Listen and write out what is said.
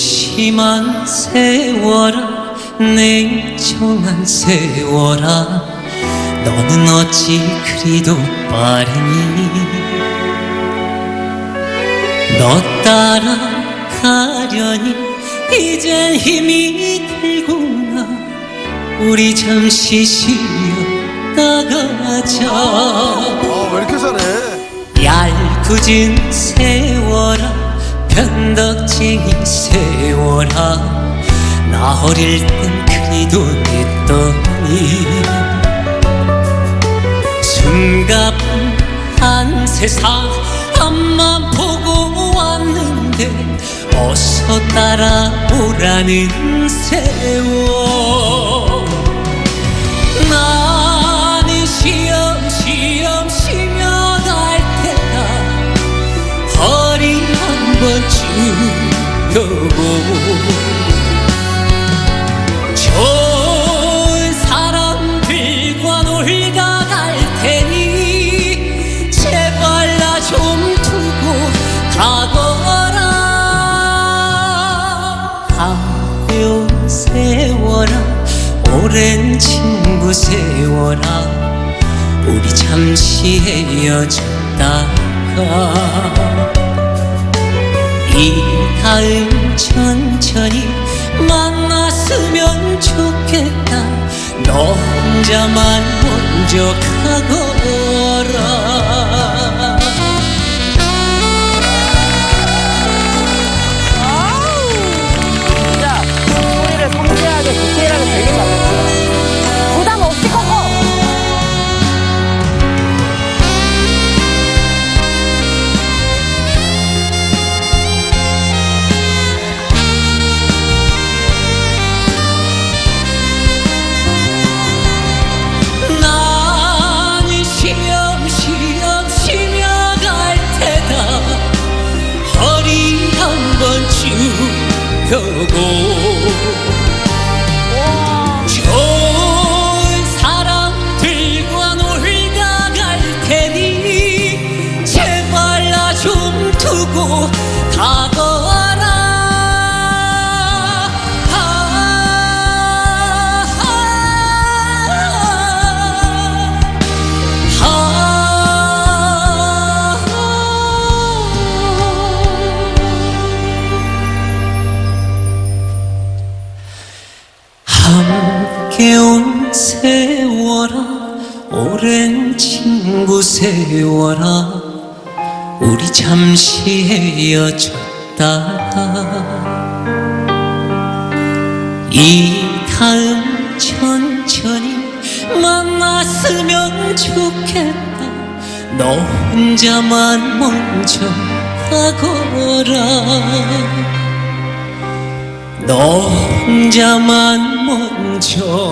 무심한 세월아 냉정한 세월아. 너는 어찌 그리도 빠르니? 너 따라가려니? 이젠 힘이 들구나. 우리 잠시 쉬었다 가자. 아, 왜 이렇게 잘해? 얄궂은 세월아 변덕쟁이 세월아 나 어릴 땐 그리도 했더니 숨가쁜 세상 앞만 보고 왔는데 어서 따라오라는 세월 번 숙여고. 좋은 사람들과 놀다 갈 테니 제발 나 좀 두고 가거라. 가요 세월아 오랜 친구 세월아 우리 잠시 헤어졌다가. 이 다음 천천히 만났으면 좋겠다. 너 혼자만 먼저 가거라 함께 온 세월아 오랜 친구 세월아 우리 잠시 헤어졌다가 이 다음 천천히 만났으면 좋겠다. 너 혼자만 먼저 가거라 너 혼자만 먼저